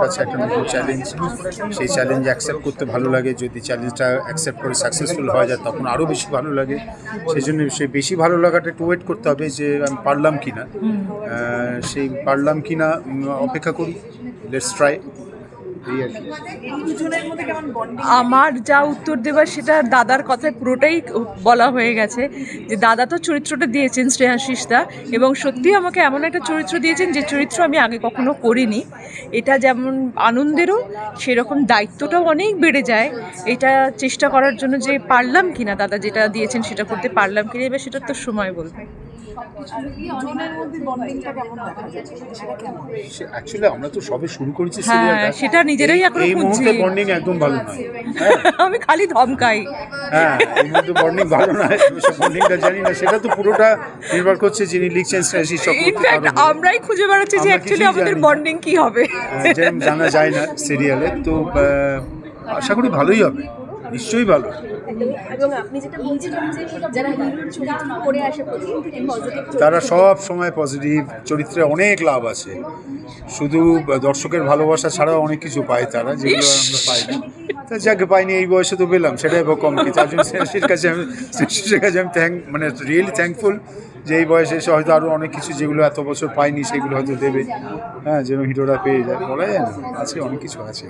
কাছে একটা নতুন চ্যালেঞ্জ সেই চ্যালেঞ্জ অ্যাকসেপ্ট করতে ভালো লাগে। যদি চ্যালেঞ্জটা অ্যাকসেপ্ট করে সাকসেসফুল হয়ে যায় তখন আরও বেশি ভালো লাগে। সেই জন্য সেই বেশি ভালো লাগাটা একটু ওয়েট করতে হবে যে আমি পারলাম কি না সেই পারলাম কি না অপেক্ষা করি। লেটস ট্রাই আমার যা উত্তর দেবার সেটা দাদার কথায় পুরোটাই বলা হয়ে গেছে যে দাদা তো চরিত্রটা দিয়েছেন শ্রেয়াশিস দা এবং সত্যি আমাকে এমন একটা চরিত্র দিয়েছেন যে চরিত্র আমি আগে কখনো করিনি। এটা যেমন আনন্দেরও সেরকম দায়িত্বটাও অনেক বেড়ে যায়। এটা চেষ্টা করার জন্য যে পারলাম কিনা দাদা যেটা দিয়েছেন সেটা করতে পারলাম কিনা এবার সেটা তো সময় বলবে। দুজনের মধ্যে বন্ডিংটা কেমন দেখা যাচ্ছে? সেটা কেমন অ্যাকচুয়ালি আমরা তো সবে শুরু করেছি হ্যাঁ, সেটা নিজেরাই এখনও এই মুহূর্তে বন্ডিং একদম ভালো নয়। হ্যাঁ। আমি খালি ধমকাই। হ্যাঁ এই মুহূর্তে বন্ডিং ভালো নয়। বন্ডিংটা জানি না সেটা তো পুরোটা নির্ভর করছে যিনি লিখছেন ইনফ্যাক্ট আমরাই খুঁজে বেড়াচ্ছি যে অ্যাকচুয়ালি আমাদের বন্ডিং কি হবে। জানা যায় না সিরিয়ালে তো আশা করি ভালোই হবে। নিশ্চয়ই ভালো। এবং আপনি যেটা বলছিলেন যে যারা হিরোর চরিত্র করে আসে প্রথম থেকে পজিটিভ তারা সব সময় পজিটিভ চরিত্রে অনেক লাভ আছে। শুধু দর্শকের ভালোবাসা ছাড়াও অনেক কিছু পায় তারা যেগুলো আমরা পাই না। তা যাকে পাইনি এই বয়সে তো পেলাম সেটাই কম কি। তার জন্য শ্রেয়সীর কাছে আমি শ্রেয়সীর কাছে আমি থ্যাংক মানে রিয়েলি থ্যাঙ্কফুল যে এই বয়সে এসে হয়তো আরও অনেক কিছু যেগুলো এত বছর পাইনি সেগুলো হয়তো দেবে। হ্যাঁ যেন হিরোরা পেয়ে যায়। বলা যায় না আছে অনেক কিছু আছে